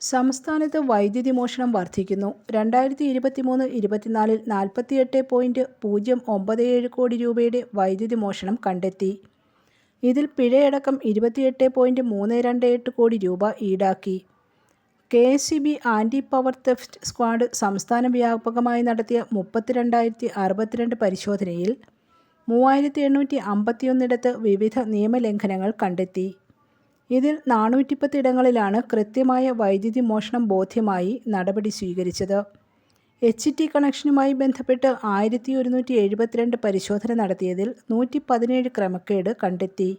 സംസ്ഥാനത്ത് വൈദ്യുതി മോഷണം വർദ്ധിക്കുന്നു. രണ്ടായിരത്തി ഇരുപത്തിമൂന്ന് ഇരുപത്തിനാലിൽ നാൽപ്പത്തിയെട്ട് പോയിന്റ് പൂജ്യം ഒമ്പത് ഏഴ് കോടി രൂപയുടെ വൈദ്യുതി മോഷണം കണ്ടെത്തി. ഇതിൽ പിഴയടക്കം ഇരുപത്തിയെട്ട് പോയിന്റ് മൂന്ന് രണ്ട് എട്ട് കോടി രൂപ ഈടാക്കി. K S C B anti power theft squad സംസ്ഥാന വ്യാപകമായി നടത്തിയ മുപ്പത്തിരണ്ടായിരത്തി അറുപത്തിരണ്ട് പരിശോധനയിൽ മൂവായിരത്തി എണ്ണൂറ്റി അമ്പത്തിയൊന്നിടത്ത് വിവിധ നിയമലംഘനങ്ങൾ കണ്ടെത്തി. ഇതിൽ നാനൂറ്റിപ്പത്ത് ഇടങ്ങളിലാണ് കൃത്യമായ വൈദ്യുതി മോഷണം ബോധ്യമായി നടപടി സ്വീകരിച്ചത്. എച്ച് ടി കണക്ഷനുമായി ബന്ധപ്പെട്ട് ആയിരത്തി ഒരുന്നൂറ്റി എഴുപത്തിരണ്ട് പരിശോധന നടത്തിയതിൽ നൂറ്റി പതിനേഴ് ക്രമക്കേട് കണ്ടെത്തി.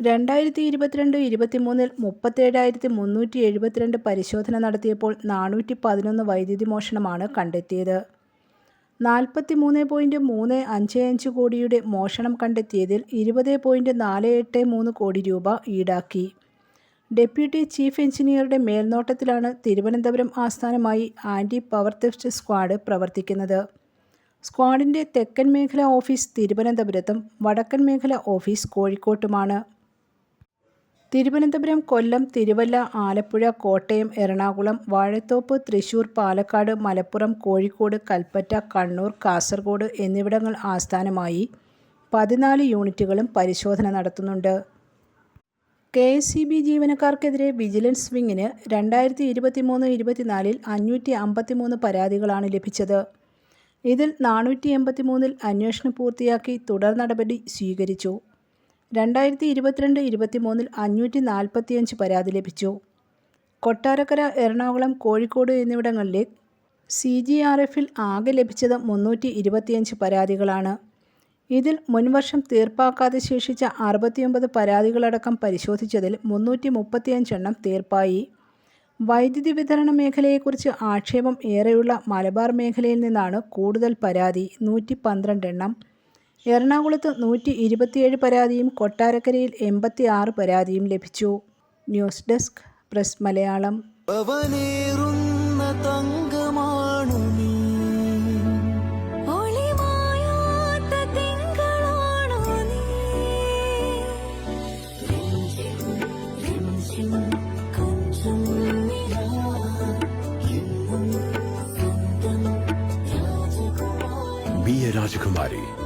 രണ്ടായിരത്തി ഇരുപത്തിരണ്ട് ഇരുപത്തിമൂന്നിൽ മുപ്പത്തേഴായിരത്തി മുന്നൂറ്റി എഴുപത്തിരണ്ട് പരിശോധന നടത്തിയപ്പോൾ നാനൂറ്റി പതിനൊന്ന് വൈദ്യുതി മോഷണമാണ് കണ്ടെത്തിയത്. നാൽപ്പത്തി മൂന്ന് പോയിന്റ് മൂന്ന് അഞ്ച് അഞ്ച് കോടിയുടെ മോഷണം കണ്ടെത്തിയതിൽ ഇരുപത് പോയിന്റ് നാല് എട്ട് മൂന്ന് കോടി രൂപ ഈടാക്കി. ഡെപ്യൂട്ടി ചീഫ് എഞ്ചിനീയറുടെ മേൽനോട്ടത്തിലാണ് തിരുവനന്തപുരം ആസ്ഥാനമായി ആന്റി പവർ തെഫ്റ്റ് സ്ക്വാഡ് പ്രവർത്തിക്കുന്നത്. സ്ക്വാഡിന്റെ തെക്കൻ മേഖല ഓഫീസ് തിരുവനന്തപുരത്തും വടക്കൻ മേഖല ഓഫീസ് കോഴിക്കോട്ടുമാണ്. തിരുവനന്തപുരം കൊല്ലം തിരുവല്ല ആലപ്പുഴ കോട്ടയം എറണാകുളം വാഴത്തോപ്പ് തൃശൂർ പാലക്കാട് മലപ്പുറം കോഴിക്കോട് കൽപ്പറ്റ കണ്ണൂർ കാസർഗോഡ് എന്നിവിടങ്ങൾ ആസ്ഥാനമായി പതിനാല് യൂണിറ്റുകളും പരിശോധന നടത്തുന്നുണ്ട്. കെ എസ് സി ബി ജീവനക്കാർക്കെതിരെ വിജിലൻസ് വിങ്ങിന് രണ്ടായിരത്തി ഇരുപത്തി മൂന്ന് ഇരുപത്തിനാലിൽ അഞ്ഞൂറ്റി അമ്പത്തി മൂന്ന് പരാതികളാണ് ലഭിച്ചത്. ഇതിൽ നാനൂറ്റി എൺപത്തി മൂന്നിൽ അന്വേഷണം പൂർത്തിയാക്കി തുടർ നടപടി സ്വീകരിച്ചു. രണ്ടായിരത്തി ഇരുപത്തിരണ്ട് ഇരുപത്തിമൂന്നിൽ അഞ്ഞൂറ്റി നാൽപ്പത്തിയഞ്ച് പരാതി ലഭിച്ചു. കൊട്ടാരക്കര എറണാകുളം കോഴിക്കോട് എന്നിവിടങ്ങളിലെ സി ജി ആർ എഫിൽ ആകെ ലഭിച്ചത് മുന്നൂറ്റി ഇരുപത്തിയഞ്ച് പരാതികളാണ്. ഇതിൽ മുൻവർഷം തീർപ്പാക്കാതെ ശേഷിച്ച അറുപത്തിയൊമ്പത് പരാതികളടക്കം പരിശോധിച്ചതിൽ മുന്നൂറ്റി മുപ്പത്തിയഞ്ചെണ്ണം തീർപ്പായി. വൈദ്യുതി വിതരണ മേഖലയെക്കുറിച്ച് ആക്ഷേപം ഏറെയുള്ള മലബാർ മേഖലയിൽ നിന്നാണ് കൂടുതൽ പരാതി നൂറ്റി പന്ത്രണ്ട് എണ്ണം. എറണാകുളത്ത് നൂറ്റി ഇരുപത്തിയേഴ് പരാതിയും കൊട്ടാരക്കരയിൽ എൺപത്തി ആറ് പരാതിയും ലഭിച്ചു. News desk press Malayalam. Be a Rajakumari.